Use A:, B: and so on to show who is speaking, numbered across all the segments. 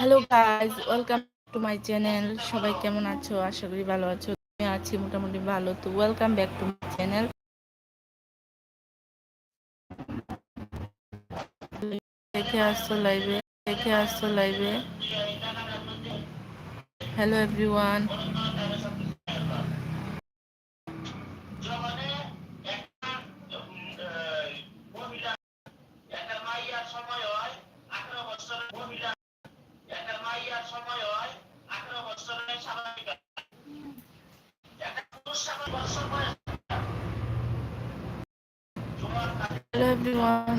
A: Hello guys welcome to my channel সবাই কেমন আছো? আশা করি ভালো আছো। আমি আছি মোটামুটি ভালো, তো welcome back to my channel দেখে আসছো লাইভে দেখে আসছো লাইভে hello everyone hello everyone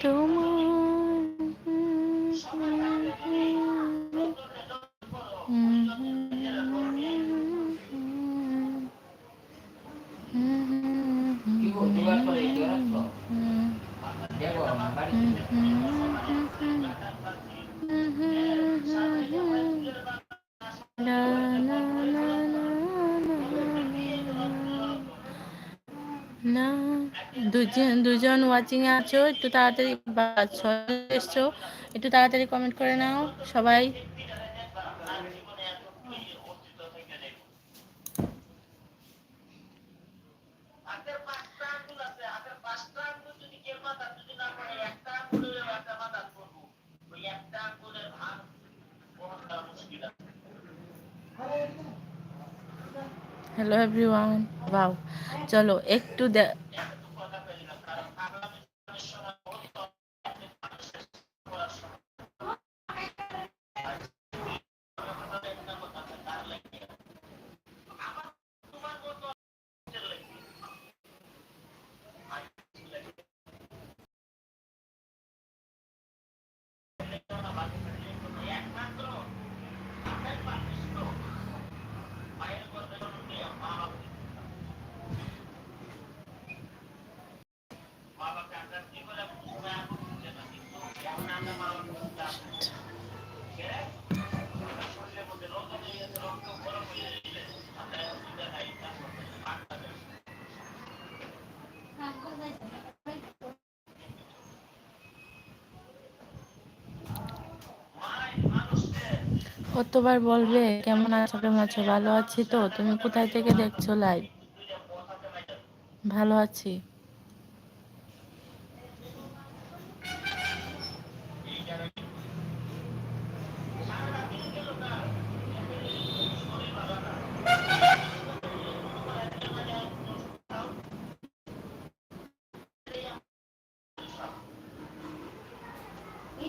B: Toma. না
A: দুজন দুজন ওয়াচিং আছো একটু তাড়াতাড়ি এসছো একটু তাড়াতাড়ি কমেন্ট করে নাও সবাই। হ্যালো এভরিওয়ান বাও চলো একটু কতবার বলবে? কেমন আছো কেমন আছো? ভালো আছি তো? তুমি কোথায় থেকে দেখছ লাইভ ভালো আছি।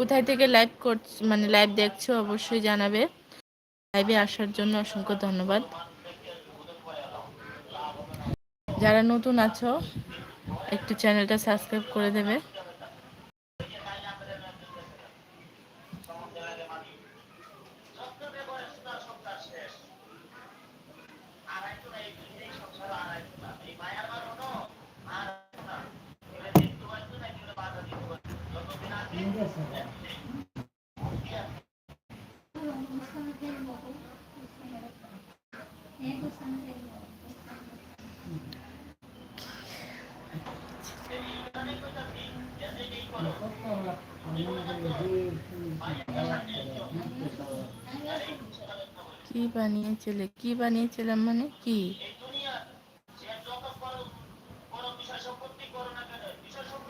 A: কোথায় থেকে লাইভ করছ মানে লাইভ দেখছ অবশ্যই জানাবে।
B: লাইভে আসার জন্য অসংখ্য ধন্যবাদ। যারা নতুন আছো, একটু চ্যানেলটা সাবস্ক্রাইব করে দেবে। কি বানিয়েছিলে? কি বানিয়েছিলাম মানে কি?
A: দুপুরবেলা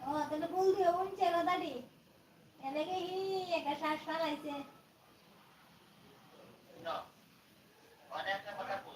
A: ও তাহলে বল দিও উনছে দাদি। এলাকে হি একটা শ্বাস ফালাইছে। হ্যাঁ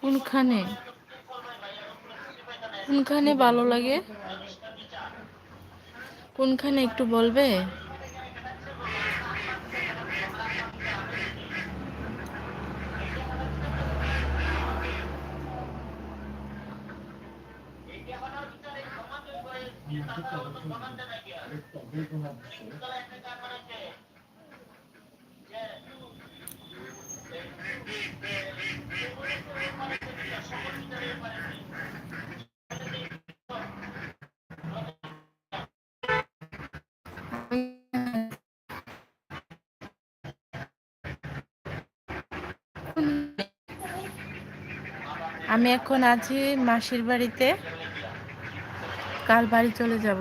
B: কোনখানে? কোনখানে ভালো লাগে? কোনখানে একটু বলবে? আমি এখন আছি মাসির বাড়িতে। কাল বাড়ি চলে যাব।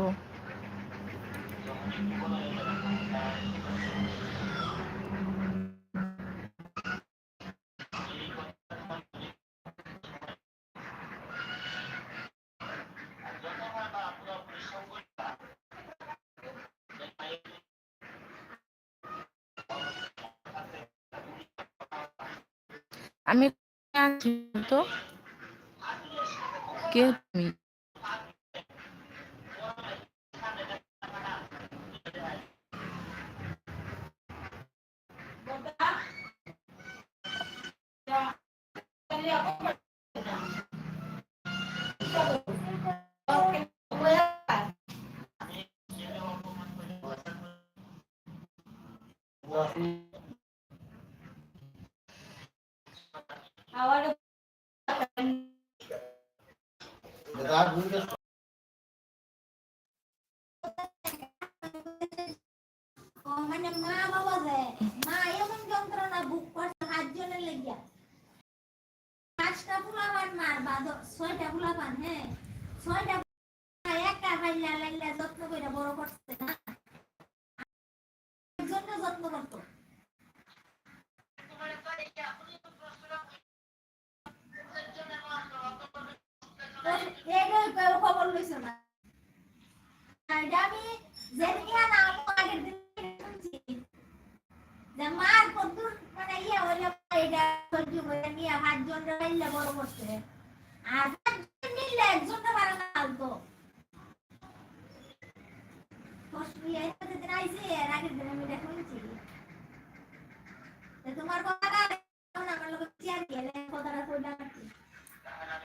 A: আমি আছি তো কে তুমি
C: আবার
B: দাদা
C: মানে মা মা যন্ত্রণা করছে পাঁচটা মার ছয়টা ফুলাবান হ্যাঁ। ছয়টা ফুলাবান একা পাইলা লাইলা যত্ন করে বড় করছে না জন্য যত্ন করতো খবর লইছে না এটা আমি যেদিকে না আমি আগের দিন শুনছি যে মার কদ্দুর মানে ইয়ে হইলে এটা সহ্য করে নিয়ে পাঁচজন রাইলে বড় করছে আর